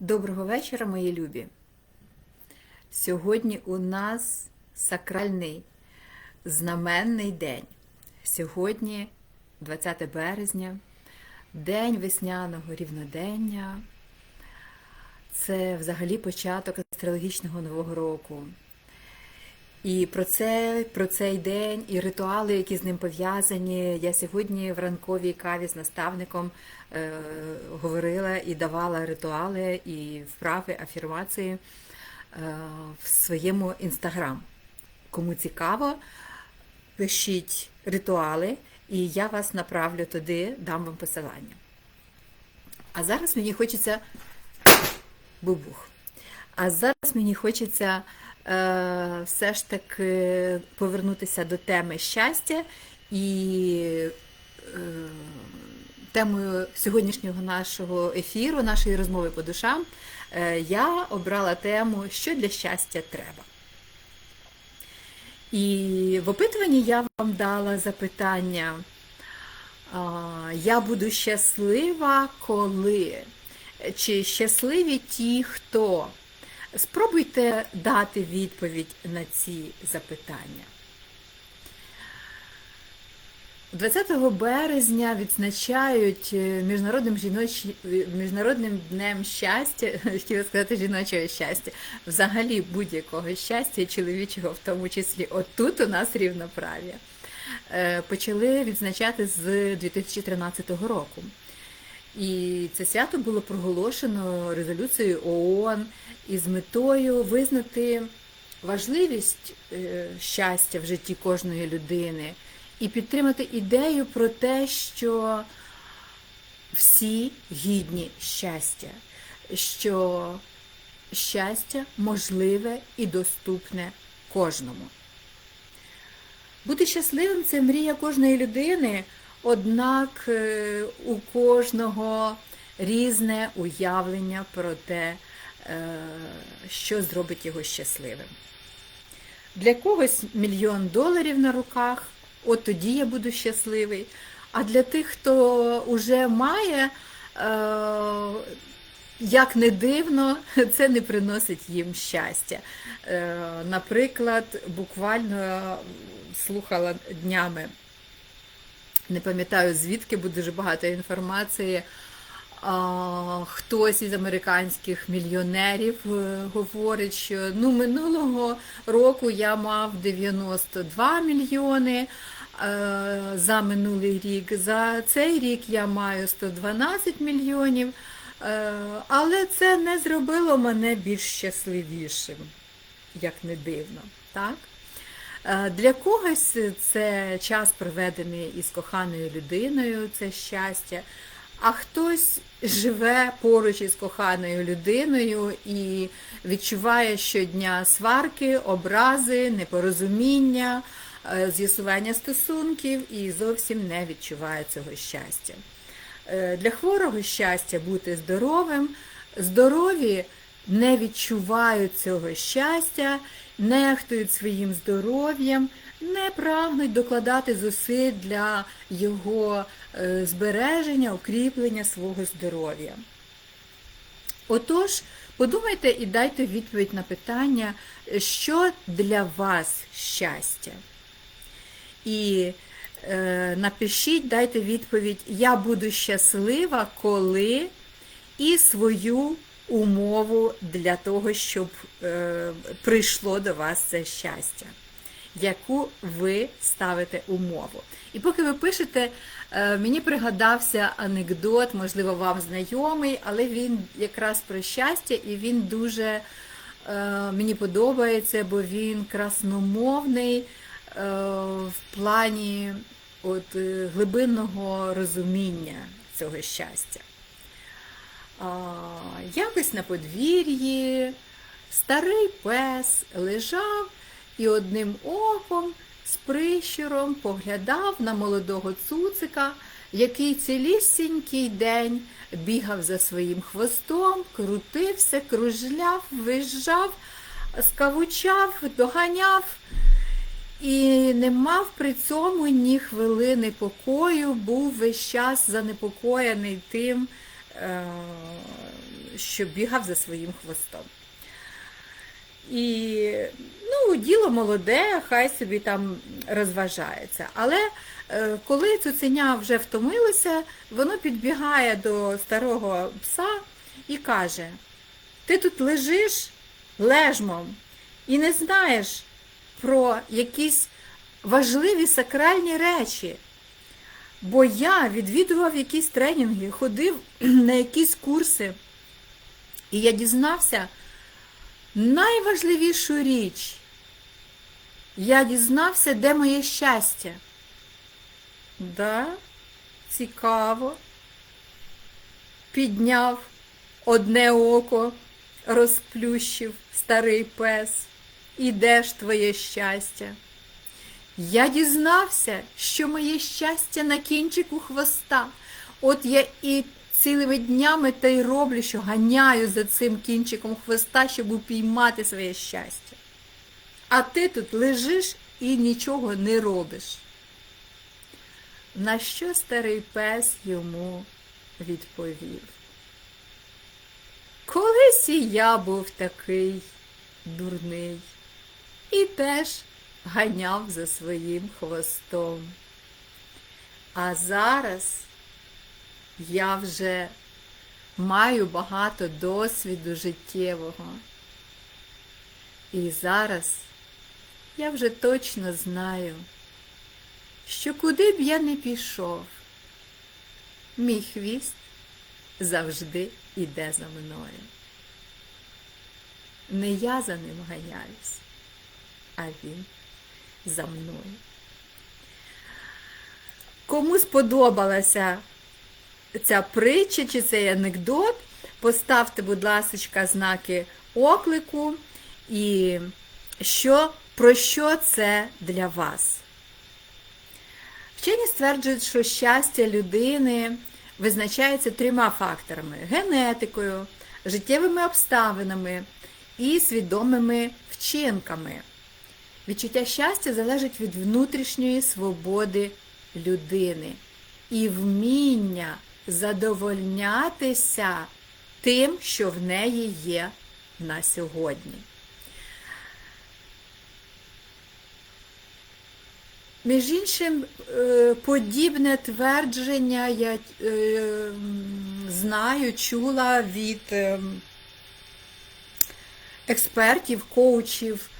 Доброго вечора, мої любі. Сьогодні у нас сакральний знаменний день. Сьогодні, 20 березня, день весняного рівнодення. Це взагалі початок астрологічного нового року. І про це, про цей день, і ритуали, які з ним пов'язані. Я сьогодні в ранковій каві з наставником е, говорила і давала ритуали і вправи, афірмації е, в своєму інстаграм. Кому цікаво, пишіть ритуали, і я вас направлю туди, дам вам посилання. А зараз мені хочеться бубух. А зараз мені хочеться все ж таки повернутися до теми щастя і е, темою сьогоднішнього нашого ефіру, нашої розмови по душам, е, я обрала тему, що для щастя треба. І в опитуванні я вам дала запитання. Я буду щаслива, коли? Чи щасливі ті, хто? Спробуйте дати відповідь на ці запитання. 20 березня відзначають Міжнародним жіноч... Міжнародним днем щастя, хотіла сказати жіночого щастя, взагалі будь-якого щастя, чоловічого, в тому числі отут у нас рівноправ'я. Почали відзначати з 2013 року. І це свято було проголошено резолюцією ООН із метою визнати важливість щастя в житті кожної людини і підтримати ідею про те, що всі гідні щастя, що щастя можливе і доступне кожному. Бути щасливим це мрія кожної людини. Однак у кожного різне уявлення про те, що зробить його щасливим. Для когось мільйон доларів на руках, от тоді я буду щасливий. А для тих, хто вже має, як не дивно, це не приносить їм щастя. Наприклад, буквально слухала днями не пам'ятаю звідки, бо дуже багато інформації. Хтось із американських мільйонерів говорить, що ну, минулого року я мав 92 мільйони за минулий рік. За цей рік я маю 112 мільйонів, але це не зробило мене більш щасливішим, як не дивно. так? Для когось це час проведений із коханою людиною, це щастя, а хтось живе поруч із коханою людиною і відчуває щодня сварки, образи, непорозуміння, з'ясування стосунків і зовсім не відчуває цього щастя. Для хворого щастя бути здоровим, здорові не відчувають цього щастя, нехтують своїм здоров'ям, не прагнуть докладати зусиль для його збереження, укріплення свого здоров'я. Отож, подумайте і дайте відповідь на питання, що для вас щастя. І е, напишіть, дайте відповідь, я буду щаслива, коли і свою умову для того, щоб е, прийшло до вас це щастя, яку ви ставите умову. І поки ви пишете, е, мені пригадався анекдот, можливо, вам знайомий, але він якраз про щастя, і він дуже е, мені подобається, бо він красномовний е, в плані от, е, глибинного розуміння цього щастя. Якось на подвір'ї старий пес лежав і одним оком з прищуром поглядав на молодого цуцика, який цілісінький день бігав за своїм хвостом, крутився, кружляв, визжав, скавучав, доганяв і не мав при цьому ні хвилини покою, був весь час занепокоєний тим що бігав за своїм хвостом. І ну, діло молоде, хай собі там розважається. Але е, коли цуценя вже втомилося, воно підбігає до старого пса і каже: Ти тут лежиш лежмом і не знаєш про якісь важливі сакральні речі. Бо я відвідував якісь тренінги, ходив на якісь курси, і я дізнався найважливішу річ. Я дізнався, де моє щастя. Да, цікаво. Підняв одне око, розплющив старий пес. І де ж твоє щастя? Я дізнався, що моє щастя на кінчику хвоста. От я і цілими днями та й роблю, що ганяю за цим кінчиком хвоста, щоб упіймати своє щастя. А ти тут лежиш і нічого не робиш. На що старий пес йому відповів? Колись і я був такий дурний і теж ганяв за своїм хвостом. А зараз я вже маю багато досвіду життєвого. І зараз я вже точно знаю, що куди б я не пішов, мій хвіст завжди іде за мною. Не я за ним ганяюсь, а він за мною. Кому сподобалася ця притча чи цей анекдот, поставте, будь ласка, знаки оклику і що, про що це для вас. Вчені стверджують, що щастя людини визначається трьома факторами: генетикою, життєвими обставинами і свідомими вчинками. Відчуття щастя залежить від внутрішньої свободи людини і вміння задовольнятися тим, що в неї є на сьогодні. Між іншим, е, подібне твердження я е, знаю, чула від е, експертів, коучів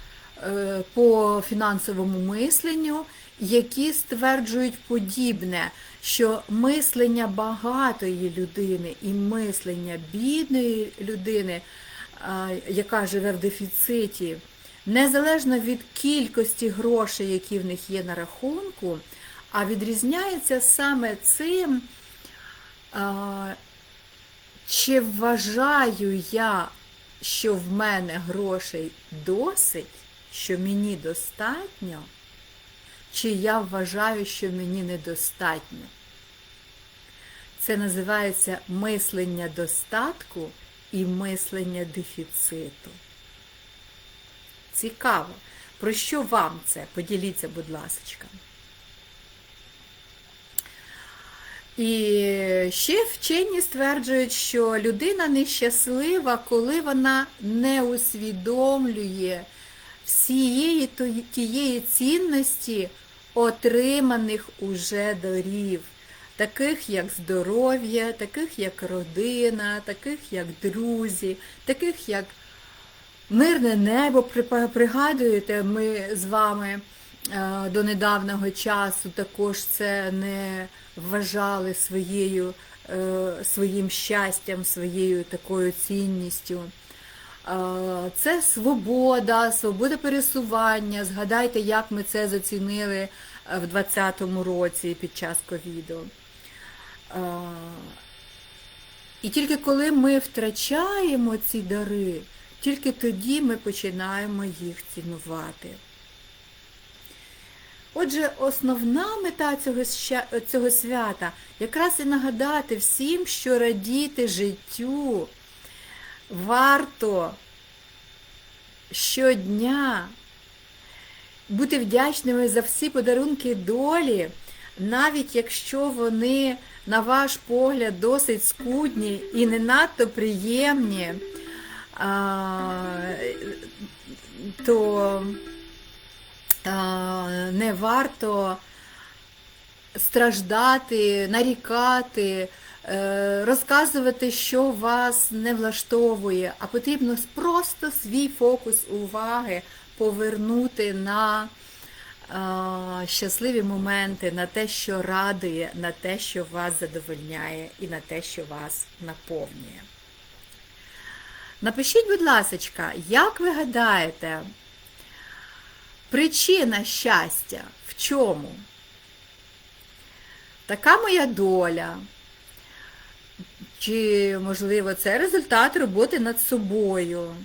по фінансовому мисленню, які стверджують подібне, що мислення багатої людини і мислення бідної людини, яка живе в дефіциті, незалежно від кількості грошей, які в них є на рахунку, а відрізняється саме цим, чи вважаю я, що в мене грошей досить, що мені достатньо, чи я вважаю, що мені недостатньо. Це називається мислення достатку і мислення дефіциту. Цікаво. Про що вам це? Поділіться, будь ласка. І ще вчені стверджують, що людина нещаслива, коли вона не усвідомлює всієї тієї цінності, отриманих уже дарів, таких як здоров'я, таких як родина, таких як друзі, таких як мирне небо. Пригадуєте, ми з вами е, до недавнього часу також це не вважали своєю, е, своїм щастям, своєю такою цінністю. Це свобода, свобода пересування. Згадайте, як ми це зацінили е, в 2020 році під час ковіду. І тільки коли ми втрачаємо ці дари, тільки тоді ми починаємо їх цінувати. Отже, основна мета цього цього свята якраз і нагадати всім, що радіти життю варто щодня бути вдячними за всі подарунки долі, навіть якщо вони на ваш погляд, досить скудні і не надто приємні, то не варто страждати, нарікати, розказувати, що вас не влаштовує, а потрібно просто свій фокус уваги повернути на е, щасливі моменти, на те, що радує, на те, що вас задовольняє, і на те, що вас наповнює. Напишіть, будь ласка, як ви гадаєте, причина щастя в чому? Така моя доля. Чи, можливо, це результат роботи над собою.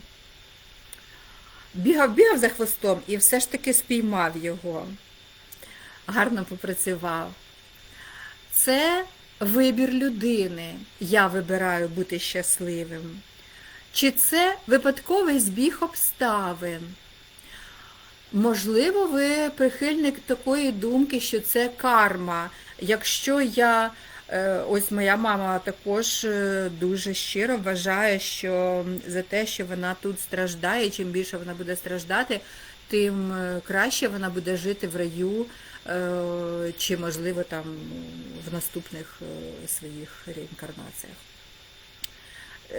Бігав, бігав за хвостом і все ж таки спіймав його. Гарно попрацював. Це вибір людини. Я вибираю бути щасливим. Чи це випадковий збіг обставин? Можливо, ви прихильник такої думки, що це карма. Якщо я, ось моя мама також е, дуже щиро вважає, що за те, що вона тут страждає, чим більше вона буде страждати, тим е, краще вона буде жити в раю, чи, можливо, там в наступних своїх реінкарнаціях.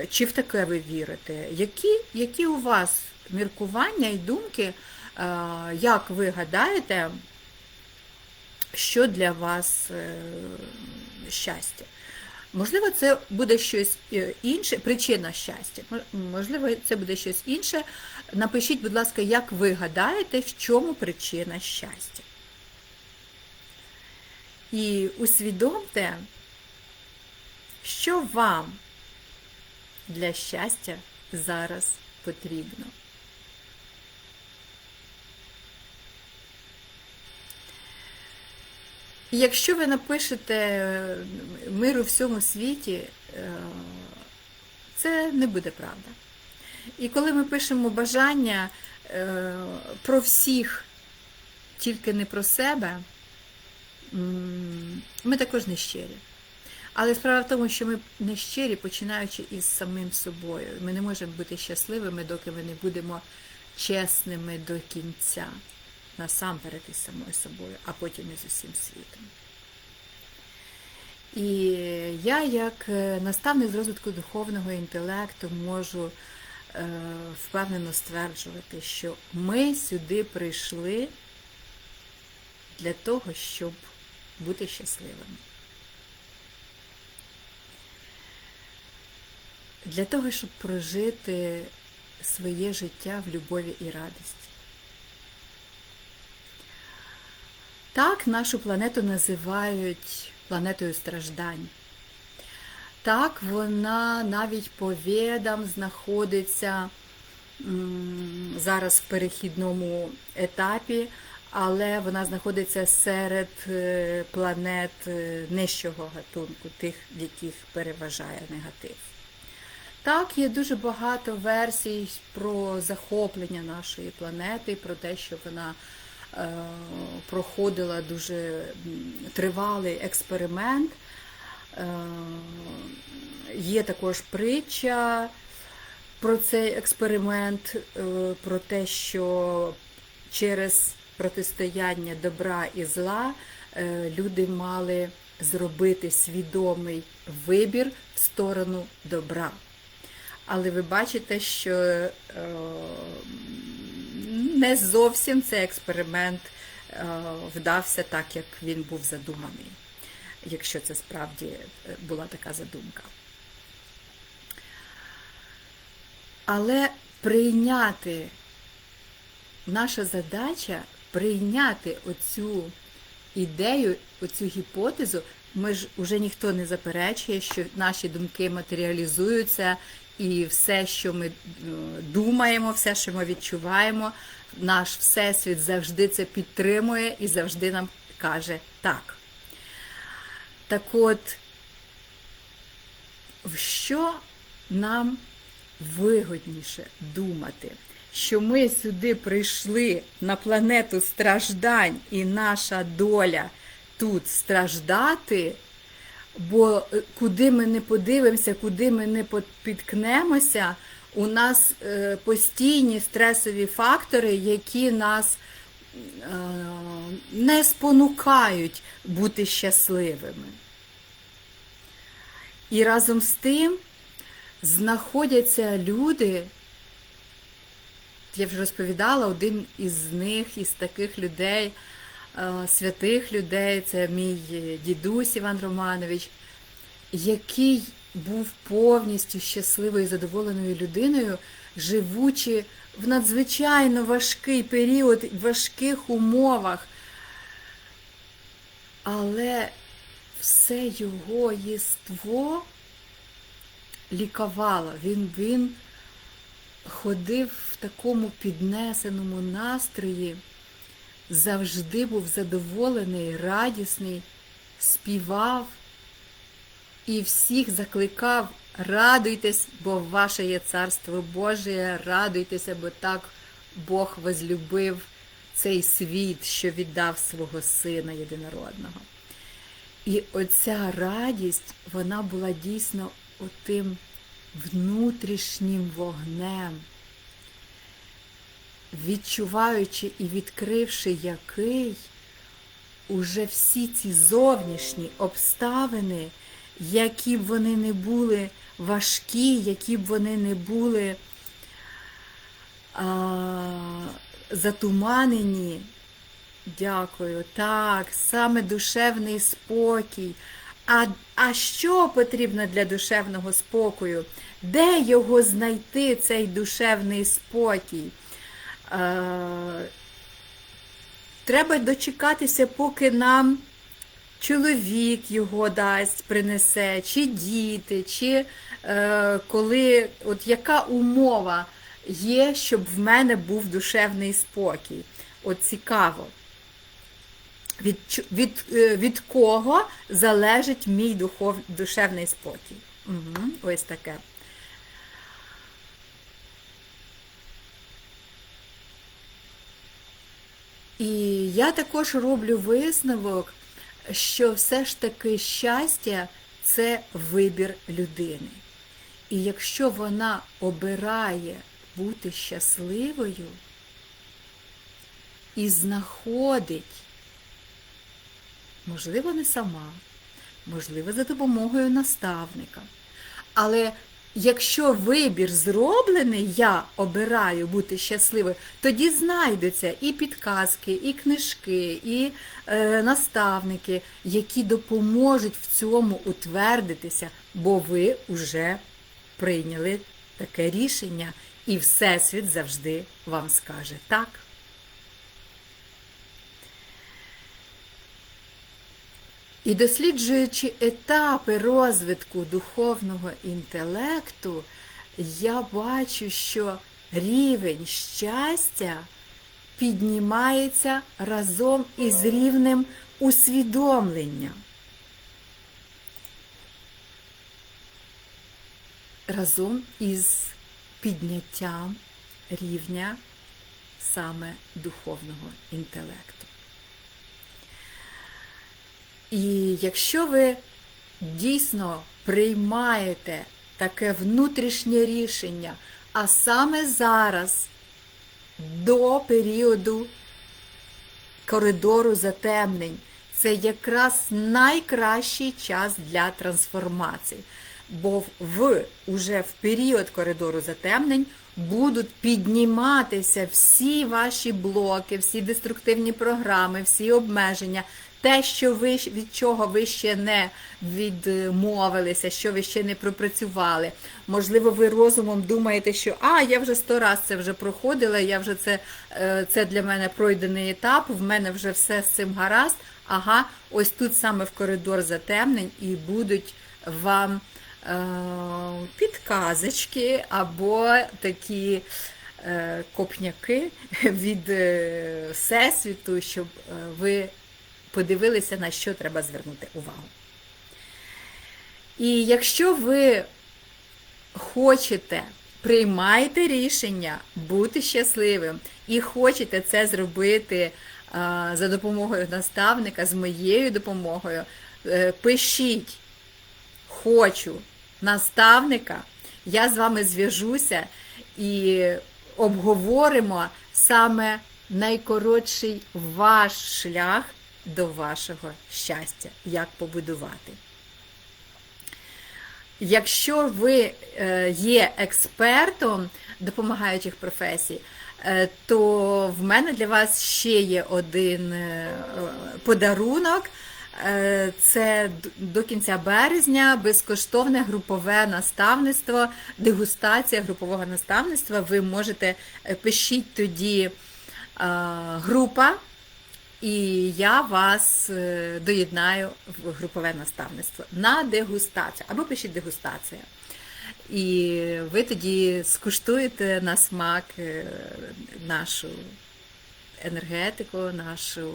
Чи в таке ви вірите? Які, які у вас міркування і думки? Як ви гадаєте, що для вас е, щастя? Можливо, це буде щось е, інше, причина щастя. Можливо, це буде щось інше. Напишіть, будь ласка, як ви гадаєте, в чому причина щастя? І усвідомте, що вам для щастя зараз потрібно. Якщо ви напишете е, мир у всьому світі, е, це не буде правда. І коли ми пишемо бажання е, про всіх, тільки не про себе, ми також не щирі. Але справа в тому, що ми не щирі, починаючи із самим собою. Ми не можемо бути щасливими, доки ми не будемо чесними до кінця насамперед із самою собою, а потім із усім світом. І я, як е, наставник з розвитку духовного інтелекту, можу е, впевнено стверджувати, що ми сюди прийшли для того, щоб бути щасливими. Для того, щоб прожити своє життя в любові і радості. Так, нашу планету називають планетою страждань. Так, вона навіть по ведам знаходиться зараз в перехідному етапі, але вона знаходиться серед е, планет е, нижчого гатунку, тих, в яких переважає негатив. Так, є дуже багато версій про захоплення нашої планети, про те, що вона проходила дуже тривалий експеримент. Е, є також притча про цей експеримент, е, про те, що через протистояння добра і зла люди мали зробити свідомий вибір в сторону добра. Але ви бачите, що не зовсім цей експеримент е, вдався так, як він був задуманий, якщо це справді е, була така задумка. Але прийняти наша задача прийняти оцю ідею, оцю гіпотезу. Ми ж уже ніхто не заперечує, що наші думки матеріалізуються, і все, що ми е, думаємо, все, що ми відчуваємо, наш Всесвіт завжди це підтримує і завжди нам каже так. Так от, що нам вигодніше думати? Що ми сюди прийшли на планету страждань, і наша доля тут страждати, Бо е, куди ми не подивимося, куди ми не підкнемося, у нас е, постійні стресові фактори, які нас е, не спонукають бути щасливими. І разом з тим знаходяться люди, я вже розповідала, один із них, із таких людей, святих людей, це мій дідусь Іван Романович, який був повністю щасливою і задоволеною людиною, живучи в надзвичайно важкий період, в важких умовах. Але все його єство лікувало. Він, він ходив в такому піднесеному настрої, завжди був задоволений, радісний, співав і всіх закликав, радуйтесь, бо ваше є царство Боже, радуйтеся, бо так Бог возлюбив цей світ, що віддав свого Сина єдинородного. І оця радість, вона була дійсно отим внутрішнім вогнем, відчуваючи і відкривши який, уже всі ці зовнішні обставини, які б вони не були важкі, які б вони не були а, затуманені. Дякую. Так, саме душевний спокій. А а що потрібно для душевного спокою? Де його знайти, цей душевний спокій? Е, Треба дочекатися, поки нам чоловік його дасть, принесе, чи діти, чи е, коли, от яка умова є, щоб в мене був душевний спокій. От цікаво. Від від, е, від кого залежить мій духов, душевний спокій? Угу, Ось таке. І я також роблю висновок, що все ж таки щастя це вибір людини. І якщо вона обирає бути щасливою і знаходить Можливо, не сама, можливо, за допомогою наставника. Але якщо вибір зроблений, я обираю бути щасливою, тоді знайдуться і підказки, і книжки, і е, наставники, які допоможуть в цьому утвердитися, бо ви вже прийняли таке рішення, і Всесвіт завжди вам скаже так. І досліджуючи етапи розвитку духовного інтелекту, я бачу, що рівень щастя піднімається разом із рівнем усвідомлення. Разом із підняттям рівня саме духовного інтелекту. І якщо ви дійсно приймаєте таке внутрішнє рішення, а саме зараз, до періоду коридору затемнень, це якраз найкращий час для трансформації. Бо в уже в період коридору затемнень будуть підніматися всі ваші блоки, всі деструктивні програми, всі обмеження, те, що ви від чого ви ще не відмовилися, що ви ще не пропрацювали. Можливо, ви розумом думаєте, що а, я вже сто раз це вже проходила, я вже це, е, це для мене пройдений етап, в мене вже все з цим гаразд. Ага, ось тут саме в коридор затемнень і будуть вам підказочки або такі. Е, копняки від е, всесвіту, щоб ви подивилися, на що треба звернути увагу. І якщо ви хочете, приймаєте рішення бути щасливим і хочете це зробити за допомогою наставника, з моєю допомогою, е, пишіть хочу наставника, я з вами зв'яжуся і обговоримо саме найкоротший ваш шлях до вашого щастя, як побудувати. Якщо ви е, є експертом допомагаючих професій, е, то в мене для вас ще є один е, подарунок. Е, Це до кінця березня безкоштовне групове наставництво, дегустація групового наставництва. Ви можете е, пишіть тоді е, група, і я вас доєднаю в групове наставництво на дегустацію або пишіть дегустація. І ви тоді скуштуєте на смак нашу енергетику, нашу,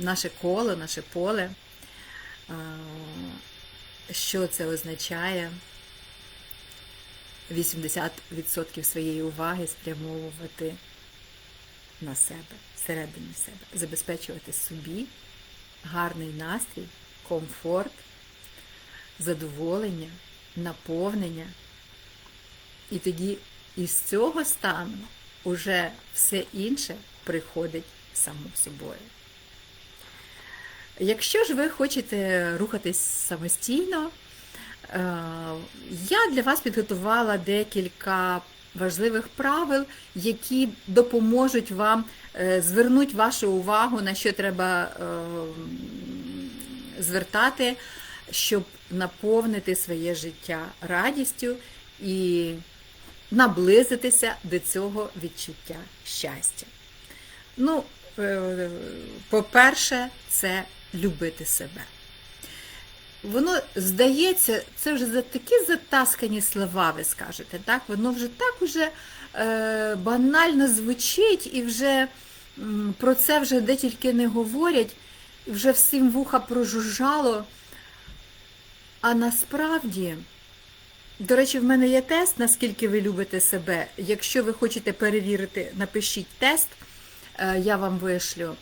наше коло, наше поле, е, що це означає 80% своєї уваги спрямовувати на себе, всередині себе, забезпечувати собі гарний настрій, комфорт, задоволення, наповнення. І тоді із цього стану уже все інше приходить само собою. Якщо ж ви хочете рухатись самостійно, е, я для вас підготувала декілька важливих правил, які допоможуть вам е, звернути вашу увагу, на що треба е, звертати, щоб наповнити своє життя радістю і наблизитися до цього відчуття щастя. Ну, по-перше, це любити себе. Воно здається, це вже за такі затаскані слова, ви скажете, так? Воно вже так уже е, банально звучить і вже про це вже де тільки не говорять, вже всім вуха прожужжало. А насправді, до речі, в мене є тест, наскільки ви любите себе. Якщо ви хочете перевірити, напишіть тест, е, я вам вишлю.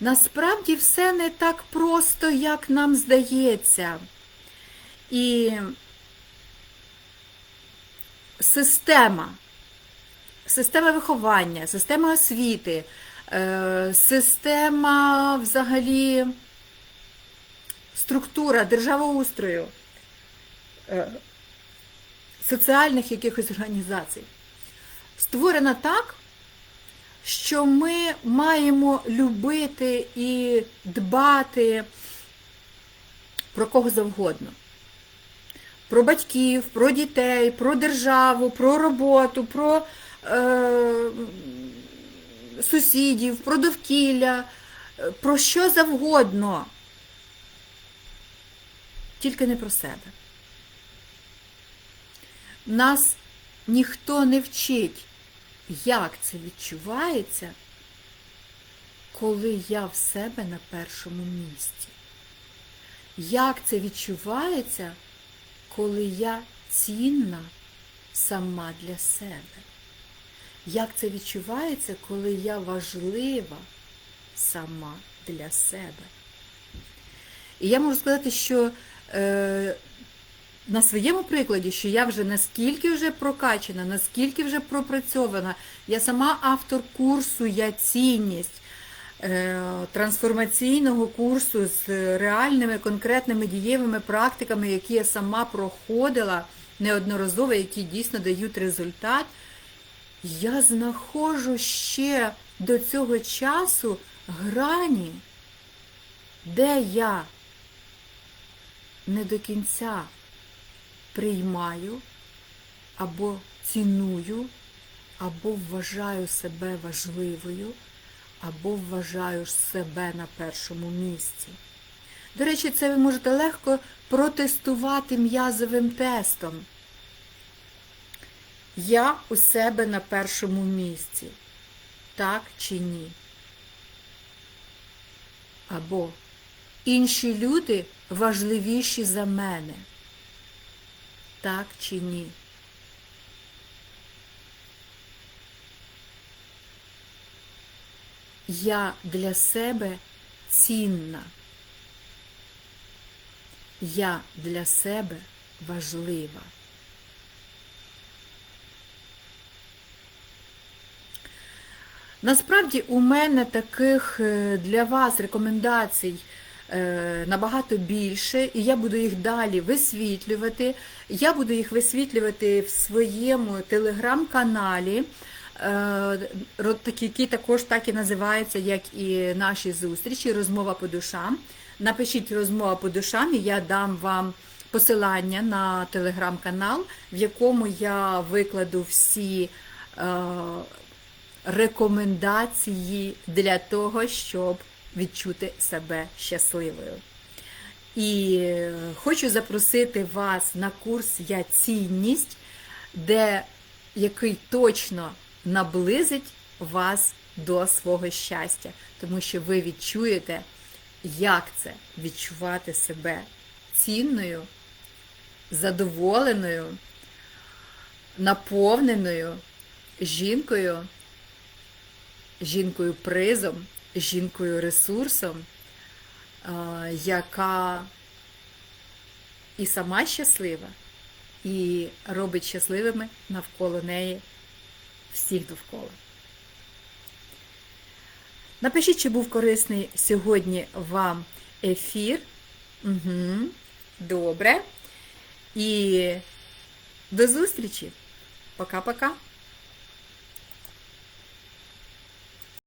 Насправді все не так просто, як нам здається. І система, система виховання, система освіти, е, система взагалі структура державоустрою, е, соціальних якихось організацій створена так, що ми маємо любити і дбати про кого завгодно. Про батьків, про дітей, про державу, про роботу, про е, сусідів, про довкілля, про що завгодно. Тільки не про себе. Нас ніхто не вчить як це відчувається, коли я в себе на першому місці? Як це відчувається, коли я цінна сама для себе? Як це відчувається, коли я важлива сама для себе? І я можу сказати, що е, на своєму прикладі, що я вже наскільки вже прокачана, наскільки вже пропрацьована, я сама автор курсу Я цінність е, трансформаційного курсу з реальними конкретними дієвими практиками, які я сама проходила неодноразово, які дійсно дають результат. Я знаходжу ще до цього часу грані, де я? Не до кінця приймаю або ціную, або вважаю себе важливою, або вважаю себе на першому місці. До речі, це ви можете легко протестувати м'язовим тестом. Я у себе на першому місці. Так чи ні? Або інші люди важливіші за мене. Так чи ні? Я для себе цінна. Я для себе важлива. Насправді у мене таких е, для вас рекомендацій набагато більше, і я буду їх далі висвітлювати. Я буду їх висвітлювати в своєму телеграм-каналі, е, який також так і називається, як і наші зустрічі, розмова по душам. Напишіть розмова по душам, і я дам вам посилання на телеграм-канал, в якому я викладу всі. е, рекомендації для того, щоб відчути себе щасливою. І е, хочу запросити вас на курс Я цінність, де який точно наблизить вас до свого щастя, тому що ви відчуєте, як це відчувати себе цінною, задоволеною, наповненою жінкою жінкою призом, жінкою ресурсом, е, яка і сама щаслива, і робить щасливими навколо неї всіх довкола. Напишіть, чи був корисний сьогодні вам ефір. Угу. Добре. І до зустрічі. Пока-пока.